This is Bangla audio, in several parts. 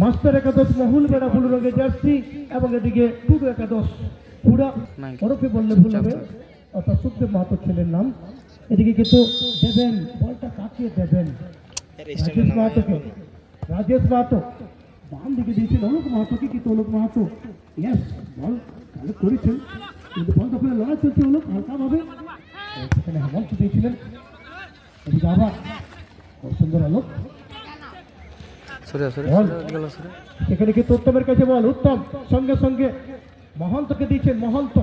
মাস্টার একাদশ মহুল বেড়া ফুল রঙের জার্সি এবং এদিকে টুডু একাদশ পুরা ওরফে বললে ভুল হবে। অর্থাৎ সুখদেব মাহাতো ছেলের নাম। এদিকে কিন্তু দেবেন বলটা কাকে দেবেন। রাজেশ মাহাতোকে। রাজেশ মাহাতো বাম দিকে দিয়েছেন অলোক মাহাতোকে কিন্তু Alok Mahato? Yes ball collect করেছেন। কিন্তু বল দখলে লড়াই চলছে অলোক হালকাভাবে। সেখানে হেমন্ত দিয়েছিলেন। এদিকে আবার খুব সুন্দর আলোক। সেখানে কিন্তু উত্তমের কাছে বল? উত্তম সঙ্গে সঙ্গে। মহন্তকে দিয়েছেন মহন্ত।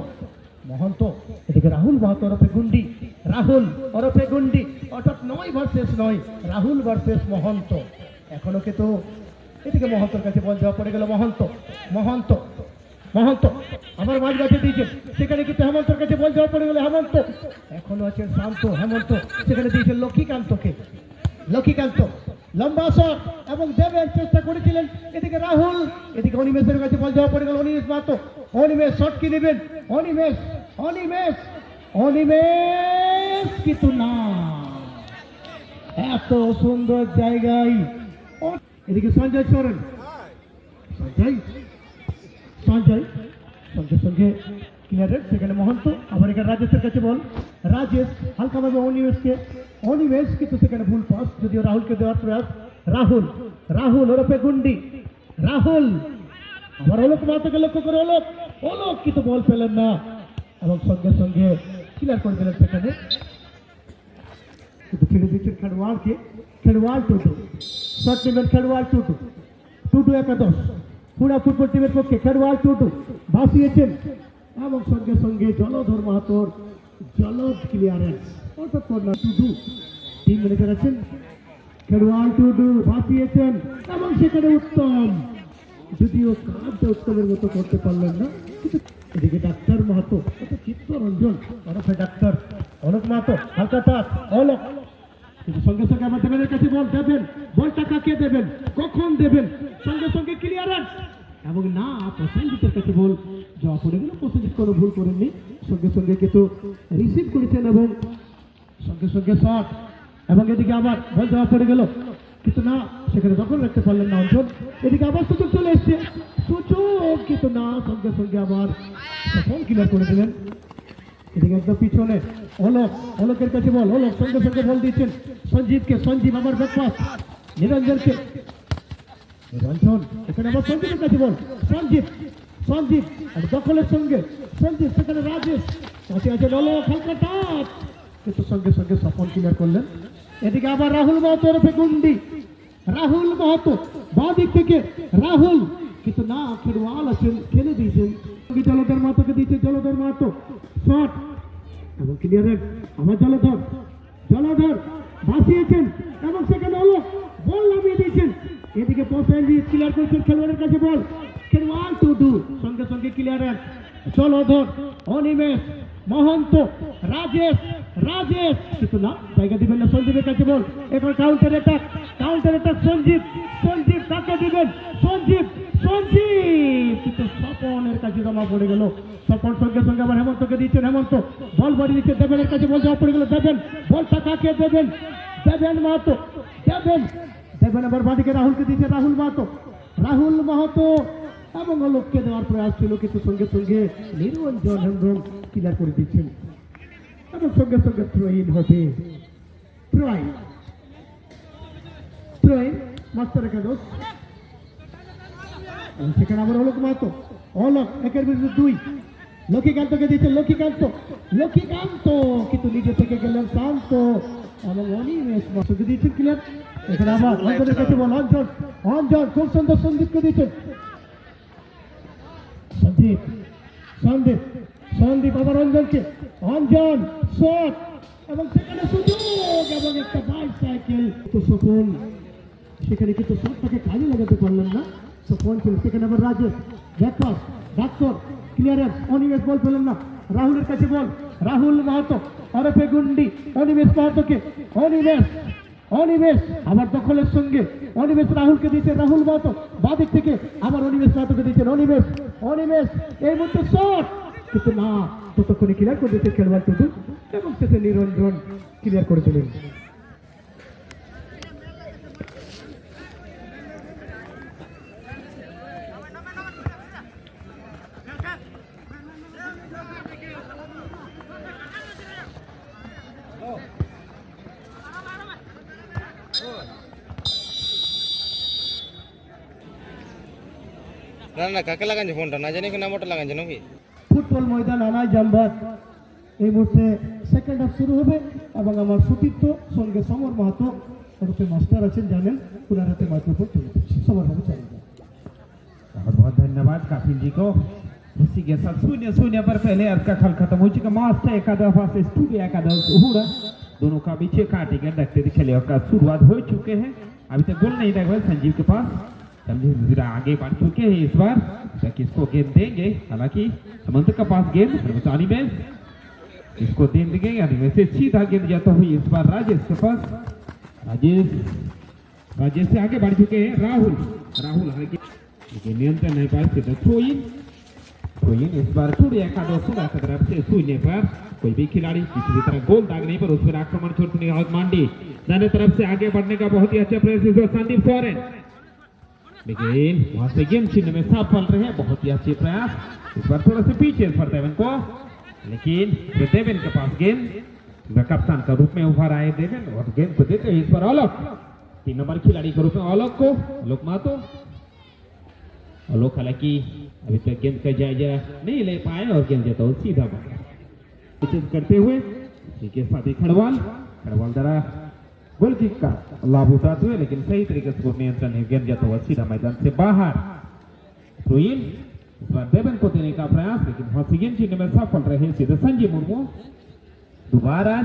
মহন্ত এদিকে রাহুল মাহাতো ওরফে গুন্ডি। রাহুল ওরফে গুন্ডি। অর্থাৎ নয় ভার্সেস নয় রাহুল ভার্সেস মহন্ত। এখনও কিন্তু এদিকে মহন্তর কাছে বল যাওয়া পড়ে গেল মহন্ত। মহন্ত মহন্ত আমার মাঝ গাছে দিয়েছেন সেখানে কিন্তু হেমন্তর কাছে বল যাওয়া পড়ে গেল হেমন্ত। এখনও আছেন শান্ত হেমন্ত। সেখানে দিয়েছেন লক্ষ্মীকান্তকে। লক্ষ্মীকান্ত লম্বা শট এবং দেবেন চেষ্টা করেছিলেন। এদিকে রাহুল, এদিকে অনিমেষের কাছে বল যাওয়া পড়ে গেল। অনিমেষ মাত্র। অনিমেষ শট কি নেবেন? অনিমেষ অনিমেষ অনিমেষ কিন্তু না। এত সুন্দর জায়গায়। এদিকে সঞ্জয় চরণ সঞ্জয় সঞ্জয় সঙ্গে সঙ্গে ক্লিয়ারের সেখানে মহন্ত। আবার এখানে রাজেশের কাছে বল। রাজেশ হালকাভাবে অনিমেষকে অনিমেষ কিন্তু সেখানে ভুল পাস যদিও রাহুলকে দেওয়ার প্রয়াস, রাহুল রাহুল, ওরফে গুন্ডি, রাহুল, আবার অলোক মাতাকে লক্ষ্য করে অলোক অলোক কিন্তু বল পেলেন না। এবং সঙ্গে সঙ্গে ক্লিয়ার করে দিলেন সেখানে। কিন্তু ছেড়ে দিচ্ছেন খেলোয়াড়কে, খেলোয়াড় টুটু শট নেবেন খেলোয়াড় টুটু টুটু একাদশ, পুরা ফুটবল টিমের পক্ষে খেলোয়াড় টুটু ভাসিয়েছেন এবং সঙ্গে সঙ্গে জলধর মাহাতোর জলদ ক্লিয়ারেন্স অর্থাৎ কর্নার টুটু টিম ম্যানেজার আছেন খেলোয়াড় টুটু ভাসিয়েছেন এবং সেখানে উত্তম। যদিও কাজটা উত্তমের মতো করতে পারলেন না এদিকে ডাক্তার মাহাতো চিত্তরঞ্জন ওরফে ডাক্তার অলোক মাহাতো হালকা তার অলোক কিন্তু সঙ্গে সঙ্গে আমার দেবেনের কাছে বল দেবেন, বলটা কাকে দেবেন, কখন দেবেন, সঙ্গে সঙ্গে ক্লিয়ারেন্স এবং না প্রসেনজিতের কাছে বল যাওয়া পড়ে গেল প্রসেনজিৎ কোনো ভুল করেননি, সঙ্গে সঙ্গে কিন্তু রিসিভ করেছেন এবং সঙ্গে সঙ্গে শট এবং এদিকে আবার বল দেওয়া পড়ে গেল। কিন্তু না, সেখানে দখল রাখতে পারলেন না অঞ্চল। এদিকে আবার সুযোগ চলে এসছে। সুযোগ, কিন্তু না, সঙ্গে সঙ্গে আবার ফোন ক্লিয়ার করে দিলেন। এদিকে একদম পিছনে অলোক, অলোকের কাছে বল, অলোক সঙ্গে সঙ্গে বল দিচ্ছেন। সঞ্জীবকে, সঞ্জীব আমার ব্যাকপাস নিরঞ্জনকে। নিরঞ্জন, এখানে আবার সঞ্জীবের কাছে বল। সঞ্জীব সঞ্জীব, আর দখলের সঙ্গে সঞ্জীব, সেখানে রাজেশ। কাছে আছে অলোক, হালকা টাচ কিন্তু সঙ্গে সঙ্গে সফল ক্লিয়ার করলেন। এদিকে আবার রাহুল মাহাতো ওরফে গুন্ডি। রাহুল মাহাতো বাঁ দিক থেকে রাহুল। কিন্তু না খেলোয়াল আছেন, খেলে দিয়েছেন। জলধর মাহাতোকে দিয়েছে জলধর মাহাতো শট। এবং ক্লিয়ারের আমার জলধর। জলধর ভাসিয়েছেন এবং সেখানে হলো বল নামিয়ে দিয়েছেন। এদিকে পৌঁছায় দিয়ে ক্লিয়ার করেছেন খেলোয়াড়ের কাছে বল। খেলোয়াড় টু ডু সঙ্গে সঙ্গে ক্লিয়ারের জলধর, অনিমেষ, মহন্ত, রাজেশ রাজেশ, কিন্তু না, জায়গা দিবেন না সঞ্জীবের কাছে বল। এখন counter attack counter attack Sanjeev Sanjeev কাকে দিবেন? সঞ্জীব সঞ্জীব! কিন্তু স্বপনের কাছে জমা পড়ে গেল। স্বপন সঙ্গে সঙ্গে আবার হেমন্তকে দিচ্ছেন, হেমন্ত, বল বাড়ি দিচ্ছে দেবেনের কাছে বল জমা পড়ে গেল, দেবেন, বলটা কাকে দেবেন? দেবেন মাহাতো, দেবেন। দেবেন আবার বাড়িকে রাহুলকে দিচ্ছে, রাহুল মাহাতো। রাহুল মাহাতো এবং অলোককে দেওয়ার প্রয়াস ছিল, কিন্তু সঙ্গে সঙ্গে নিরঞ্জন হেমব্রম ক্লিয়ার করে দিচ্ছেন। এবং সঙ্গে সঙ্গে থ্রোইন হবে। মাস্টার একাদশ। সেখানে আবার অলোক অলোক, একের বিরুদ্ধে দুই। লক্ষ্মীকান্তকে লক্ষ্মীকান্ত। লক্ষ্মীকান্ত কিন্তু নিজে থেকে গেলেন শান্ত। এবং দিয়েছেন ক্লিয়ার এখানে অঞ্জনের কাছে বল অঞ্জন অঞ্জন খুব সুন্দর সন্দীপকে দিচ্ছেন সন্দীপ সন্দীপ সন্দীপ আবার অঞ্জনকে অঞ্জন, শট, এবং সেখানে সুযোগ এবং একটা বাইসাইকেল তো সফল সেখানে কিন্তু শটটাকে কাজে লাগাতে পারলেন না। সফল ছিল সেখানে আবার Rajesh, back pass doctor clearance Animesh ball পেলেন না। রাহুলের কাছে বল, রাহুল মাহাতো ওরফে গুন্ডি, অনিমেষ মাহাতোকে। অনিমেষ অনিমেষ, আবার দখলের সঙ্গে। অনিমেষ রাহুলকে দিচ্ছে রাহুল মাহাতো, বাদিক থেকে। আবার অনিমেষ মাহাতোকে দিচ্ছেন অনিমেষ। অনিমেষ, এই মুহূর্তে শট, কিন্তু না। ততক্ষণে ক্লিয়ার করে দিয়েছে খেলোয়াড় টুটু এবং শেষে নিরঞ্জন ক্লিয়ার করে দিলেন। না না, কাকে লাগাইছে ফোনটা? না জানি কি নাম্বারটা লাগাইছে নাকি? ফুটবল ময়দান আনাই জামবাদ এই মুহূর্তে সেকেন্ড হাফ শুরু হবে এবং আমার সতীর্থ সঙ্গে সমর মাহাতো ওরফে মাস্টার আছেন জানেন ওনার হাতে মাইক্রোফোন তুলে দিচ্ছি সমর বাবু চালিয়ে যান। बहुत बहुत धन्यवाद काफिल जी को उसी के साथ शून्य शून्य पर पहले अर्थ का खल खत्म हो चुका मास्टर एकादश से स्टूडियो एकादश हुआ दोनों का पीछे काटेंगे देखते थे खेले का शुरुआत हो चुके हैं अभी तक गोल नहीं लगा संजीव के पास जरा आगे बढ़ चुके हैं इस बार तक इसको गेंद देंगे, हालाँकि हेमंत का पास गेंद हिंदुस्तानी में इसको दे देंगे, यानी वैसे सीधा गेंद जाता हुई इस बार राजेश के पास। राजेश राजेश से आगे बढ़ चुके हैं राहुल। राहुल हालाँकि नियंत्रण नहीं पाए सीधा थ्रो इन। इस बार थोड़ी एकादश तरफ़ से शून्य पर कोई भी खिलाड़ी किसी भी तरह गोल दागने पर उस पर आक्रमण छोड़ते नहीं। हाउस मांडी। दाने तरफ़ से आगे बढ़ने का बहुत ही अच्छा प्रयास संदीप सोरेन। लेकिन वहाँ से गेंद छीनने में सफल रहे बहुत ही अच्छे प्रयास इस बार थोड़ा सा पीछे पर देवन को लेकिन देवन के पास गेंद कप्तान का रूप में उभर आए देवन और गेंद को देते हैं इस पर अलग तीन नंबर खिलाड़ी के रूप में अलग को आलोक मातो आलोक हालाँकि अभी तक गेंद का जायजा नहीं ले पाए और गेंद जाता हुआ सीधा करते हुए ही खड़वाल खड़वाल द्वारा गोल किक का लाभ उठाते हुए लेकिन सही तरीके से नियंत्रण नहीं गेंद जाता हुआ सीधा मैदान से बाहर थ्रो इन इस देवन को देने का प्रयास लेकिन गेंद छीनने में सफल रहे सीधे संजय मुर्मू दोबारा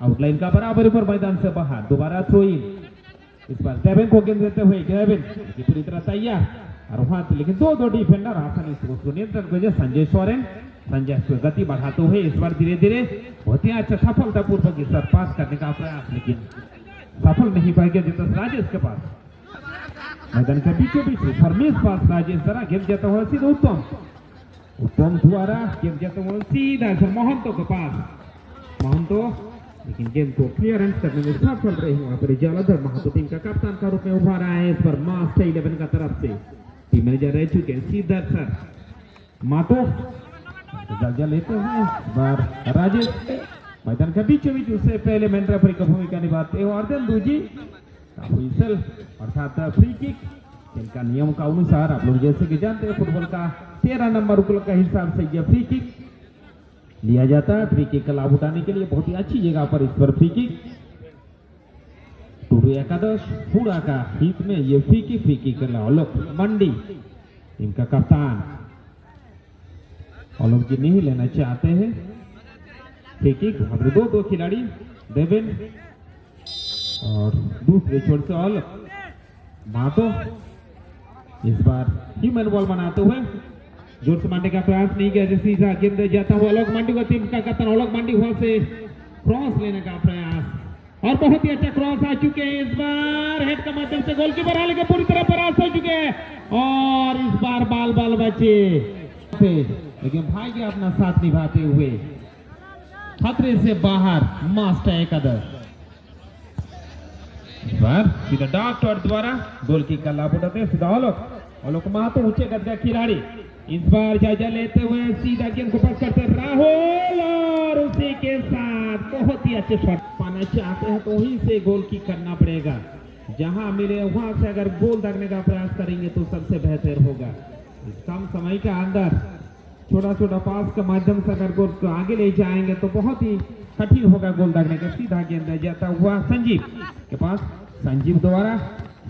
आउटलाइन का बराबर पर मैदान से बाहर दोबारा थ्रो इन इस बार देवन को गेंद देते हुए देवन पूरी तरह तैयार और वहाँ लेकिन दो दो डिफेंडर आसानी से उसको नियंत्रण कर संजय सोरेन संजय को गति बढ़ाते हुए इस बार धीरे धीरे बहुत ही अच्छा सफलतापूर्वक इस बार पास करने का प्रयास लेकिन सफल नहीं पाएँगे जितना राजेश के पास। मैदान के बीचों बीच फरमेश पास राजेश द्वारा गेंद जाता हुआ सीधा उत्तम। उत्तम द्वारा गेंद जाता हुआ सीधा सर महंतो के पास। महंतो, लेकिन गेंद को क्लियरेंस करने में सफल रहे वहाँ पर जलाधर महातो टीम का कप्तान का रूप में उभा रहा है। इस पर मास्टर इलेवन का तरफ़ से टीम मैनेजर रह चुके हैं सीधा सर। मातो जल्द लेते हैं। बार राजेश मैदान के बीचों बीच उससे पहले मैन रेफरी की भूमिका निभाते हैं अर्जन दूजी। हुइसल अर्थात फ्री किक इनका नियम का अनुसार आप लोग जैसे कि जानते हैं फुटबॉल का तेरह नंबर उकल के हिसाब से यह फ्री किक लिया जाता है। फ्री किक का लाभ उठाने के लिए बहुत ही अच्छी जगह पर इस पर फ्री किक टूरू एकादश, पूरा का हित में ये free kick free kick Alok Mandi, इनका कप्तान। अलोक जी नहीं लेना चाहते हैं। किक वहाँ दो दो खिलाड़ी, देवेन और दूसरे छोर से अलोक मातो इस बार ह्यूमन बॉल बनाते हुए ज़ोर से मारने का प्रयास नहीं किया, जैसे सीधा गेंद जाता हुआ अलग मंडी का टीम का कप्तान अलग मंडी हुआ से क्रॉस लेने का प्रयास। और बहुत ही अच्छा क्रॉस आ चुके हैं इस बार। हेड के माध्यम से गोलकीपर हाल के पूरी तरह परास्त हो चुके हैं। और इस बार बाल बाल बचे लेकिन भाई अपना साथ निभाते हुए खतरे से बाहर, मास्टर एकादश बार सीधा डॉक्टर द्वारा गोल की का लाभ उठाते सीधा आलोक। आलोक महातो ऊँचे कद का खिलाड़ी। इस बार जायजा लेते हुए सीधा गेंद को पास करते राहुल और उसी के साथ बहुत ही अच्छे शॉट पाना चाहते हैं तो वहीं से गोल की करना पड़ेगा। जहाँ मिले वहाँ से अगर गोल दागने का प्रयास करेंगे तो सबसे बेहतर होगा। कम समय के अंदर छोटा छोटा पास के माध्यम से अगर गोल को आगे ले जाएँगे तो बहुत ही कठिन होगा गोल दागने का। सीधा गेंद जाता हुआ संजीव के पास। संजीव द्वारा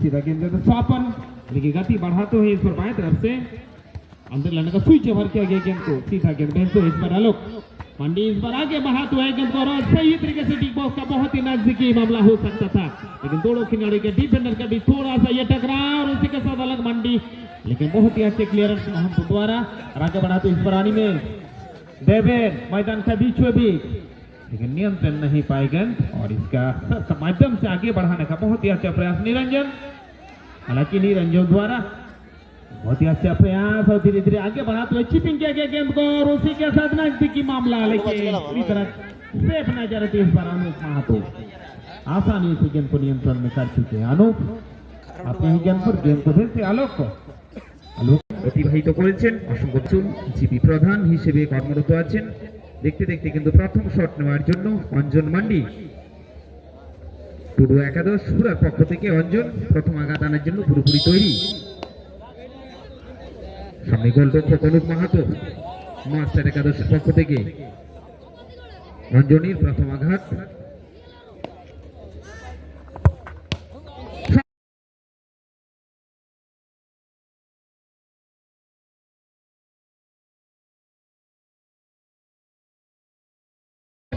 सीधा गेंद स्वापन लेकिन गति बढ़ाते हुए इस पर बाएँ तरफ़ से अंदर लाने का स्विच भर किया गया गेंद को। सीधा गेंद भेजते हुए इस पर आलोक। मंडी इस बार आगे बढ़ाते हुए गेंद और सही तरीके से बिग बॉस का बहुत ही नजदीकी मामला हो सकता था। लेकिन दोनों खिलाड़ी के डिफेंडर का भी थोड़ा सा ये टकराव और उसी के साथ अलग मंडी लेकिन बहुत ही अच्छे क्लियरेंस महमूद द्वारा राजा बनाते इस बरानी में। देवेर मैदान का में भी। लेकिन नियंत्रण नहीं पाए गेंद और इसका माध्यम से आगे बढ़ाने का बहुत ही अच्छा प्रयास निरंजन। हालाँकि निरंजन द्वारा बहुत ही अच्छा प्रयास और धीरे धीरे आगे बढ़ाते हुए चिपिंग किया गया गेंद को, और उसी के साथ नजदीकी मामला लेकिन सेफ़ नज़र आती इस बार अनुप महातो आसानी से गेंद को नियंत्रण में कर चुके हैं अनुप। अपने ही गेंद पर गेंद को फिर से आलोक को। আলোক অতিবাহিত করেছেন অসংখ্য চুল জিপি প্রধান হিসেবে কর্মরত আছেন। দেখতে দেখতে কিন্তু প্রথম শট নেওয়ার জন্য অঞ্জন মান্ডি। টুডু একাদশ সুরার পক্ষ থেকে অঞ্জন প্রথম আঘাত আনার জন্য পুরোপুরি তৈরি। সামনে গোলরক্ষক অনুপ মাহাতো, মাস্টার একাদশের পক্ষ থেকে। অঞ্জনীর প্রথম আঘাত।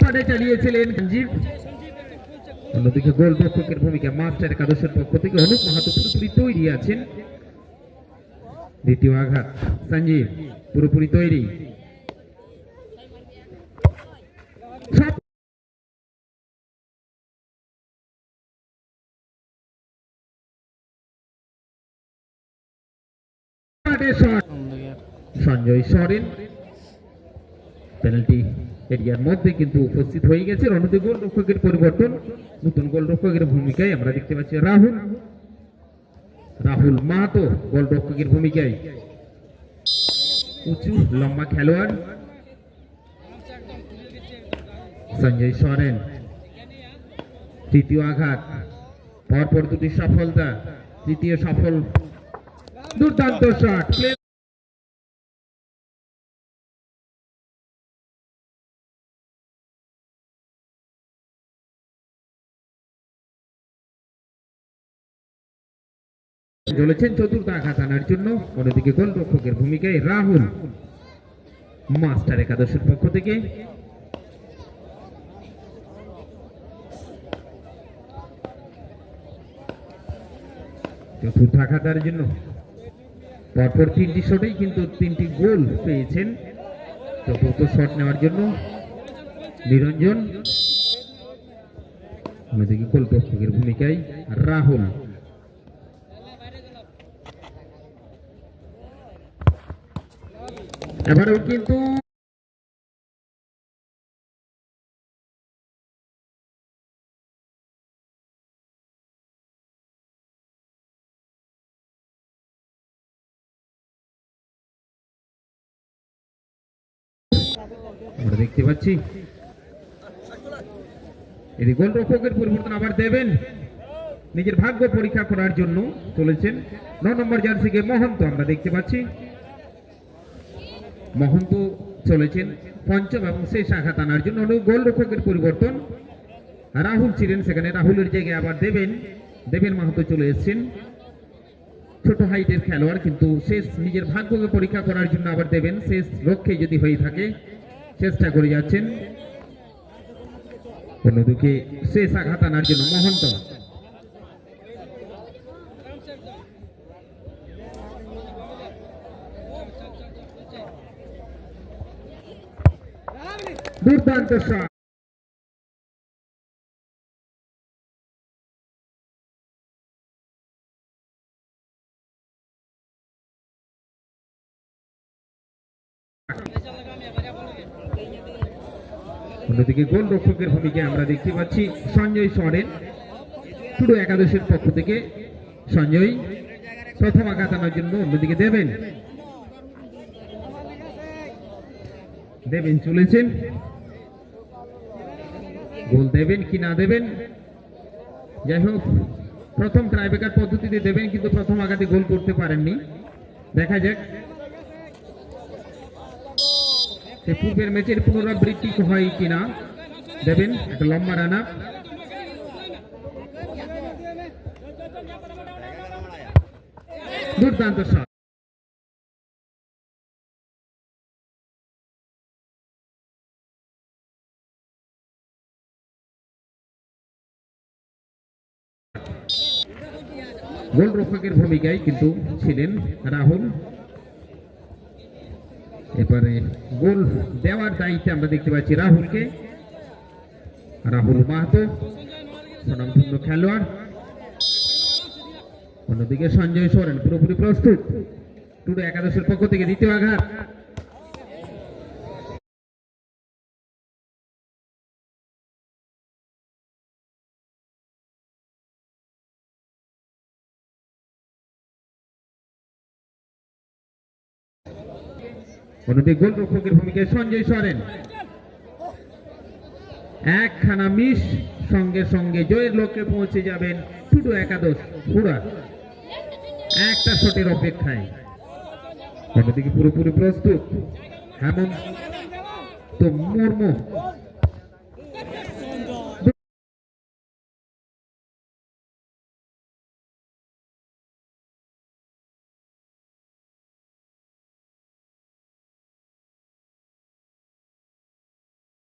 পারে চালিয়েছিলেন অন্যদিকে গোলরক্ষকের ভূমিকা মাস্টার একাদশের পক্ষ থেকে অনুপ মাহাতো পুরোপুরি তৈরি আছেন দ্বিতীয় আঘাত, সঞ্জীব, পুরোপুরি তৈরি। সঞ্জয় সরেন। পেনাল্টি এরিয়ার মধ্যে কিন্তু উপস্থিত হয়ে গেছে রণদী গোলরক্ষকের পরিবর্তন। নতুন গোলরক্ষকের ভূমিকায় আমরা দেখতে পাচ্ছি রাহুল। রাহুল মাহাতো গোলরক্ষকের ভূমিকায়। উঁচু, লম্বা খেলোয়াড়। সঞ্জয় সরেন। তৃতীয় আঘাত। পরপর দুটি সফলতা। তৃতীয় সফল। দুর্দান্ত শট চলেছেন চতুর্থ আঘাত আনার জন্য। অন্যদিকে গোলরক্ষকের ভূমিকায় রাহুল, মাস্টার একাদশের পক্ষ থেকে। চতুর্থ আঘাতের জন্য পরপর তিনটি শটেই কিন্তু তিনটি গোল পেয়েছেন। চতুর্থ শট নেওয়ার জন্য নিরঞ্জন। অন্যদিকে গোলরক্ষকের ভূমিকায় রাহুল। এবারেও কিন্তু আমরা দেখতে পাচ্ছি। এটি গোলরক্ষকের পরিবর্তন আবার দেবেন। নিজের ভাগ্য পরীক্ষা করার জন্য চলেছেন। ন নম্বর জার্সিকে মহন্ত আমরা দেখতে পাচ্ছি। মহন্ত চলেছেন। পঞ্চম এবং শেষ আঘাত আনার জন্য গোলরক্ষকের পরিবর্তন। রাহুল ছিলেন সেখানে। রাহুলের জায়গায় আবার দেবেন। দেবেন মাহাতো চলে এসেছেন। ছোট হাইটের খেলোয়াড়, কিন্তু শেষ নিজের ভাগ্যকে পরীক্ষা করার জন্য আবার দেবেন। শেষ লক্ষ্যে যদি হয়ে থাকে, চেষ্টা করে যাচ্ছেন। অন্যদিকে শেষ আঘাত আনার জন্য মহন্ত। দুর্দান্ত শট অন্যদিকে গোলরক্ষকের ভূমিকায় আমরা দেখতে পাচ্ছি সঞ্জয় সরেন। শুধু একাদশের পক্ষ থেকে সঞ্জয় প্রথম আঘাত আনার জন্য অন্যদিকে দেবেন। দেবেন চলেছেন। গোল দেবেন কি না দেবেন? যাই হোক, প্রথম ট্রাইবেকার পদ্ধতিতে দেবেন, কিন্তু প্রথম আঘাতে গোল করতে পারেননি। দেখা যাক। সে পূর্বের ম্যাচের পুনরাবৃত্তি হয় কিনা? দেবেন, একটা লম্বা রানা দুর্দান্ত শট গোলরক্ষকের ভূমিকায় কিন্তু ছিলেন রাহুল। এবারে গোল দেওয়ার দায়িত্বে আমরা দেখতে পাচ্ছি রাহুলকে। রাহুল মাহাতো, স্বনামধন্য খেলোয়াড়। অন্যদিকে সঞ্জয় সোরেন পুরোপুরি প্রস্তুত। টুডো একাদশের পক্ষ থেকে দ্বিতীয় আঘাত। অন্যদিকে গোলরক্ষকের ভূমিকায় সঞ্জয় সরেন। একখানা মিস, সঙ্গে সঙ্গে জয়ের লক্ষ্যে পৌঁছে যাবেন টুডু একাদশ পুরা একটা শটের অপেক্ষায়। অন্যদিকে পুরোপুরি প্রস্তুত। হেমন্ত মুর্মু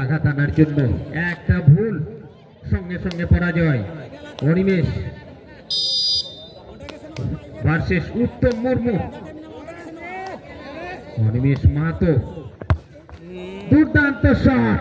আঘাত আনার জন্য। একটা ভুল, সঙ্গে সঙ্গে পরাজয়। অনিমেষ ভার্সেস উত্তম মুর্মু। অনিমেষ মাহাতো দুর্দান্ত শট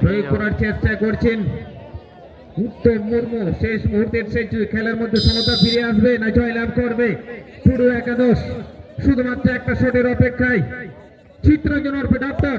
প্রয়োগ করার চেষ্টা করছেন উত্তম মুর্মু। শেষ মুহূর্তের শেষ খেলার মধ্যে সমতা ফিরে আসবে না জয়লাভ করবে? পুরো একাদশ শুধুমাত্র একটা শটের অপেক্ষায়। চিত্রজন অর্পে ডাক্তার।